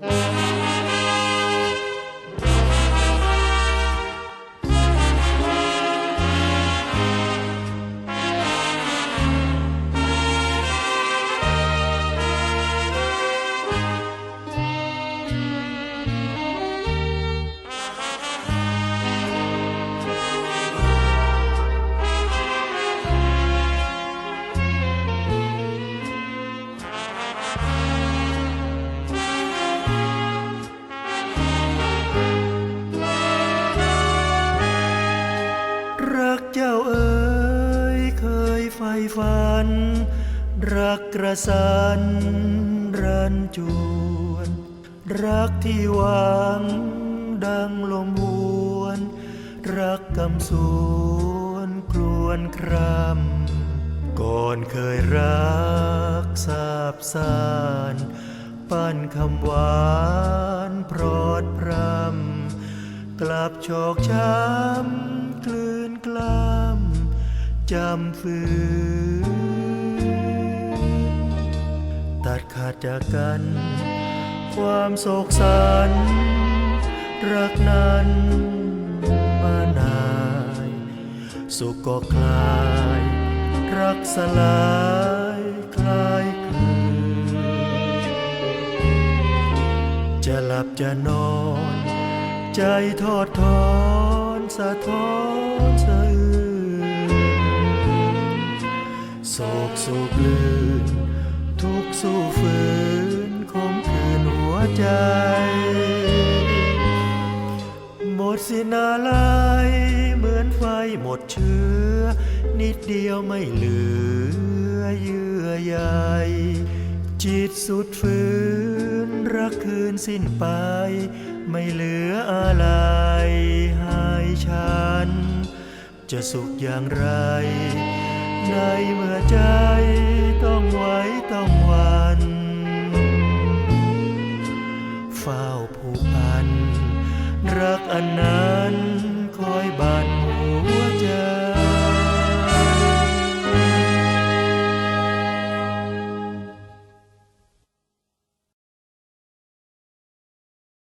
รั ยฝัน รักกระสันรันจวน รักที่หวังดังลมหวน รักกำสวนครวนครำก่อนเคยรักสาบสานปั้นคำหวานพรอดพรำกลับชอกช้ำ จำฝืนตัดขาดจากกัน ความโศกสันรักนั้นมานาย สุขก็คลาย รักสลายคลายคืนจะหลับจะนอน ใจทอดทอนสะท้อน โศกสูกลืน ทุกสู้ฝืนคมคืนหัวใจ หมดสินาลายเหมือนไฟหมดเชื้อ นิดเดียวไม่เหลือเยื่อใยจิตสุดฝืนรักคืนสิ้นไป ไม่เหลืออะไรให้ฉัน จะสุขอย่างไร ในเมื่อใจต้องไว้ต้องหวันเฝ้าผูกพัน รักอันนั้น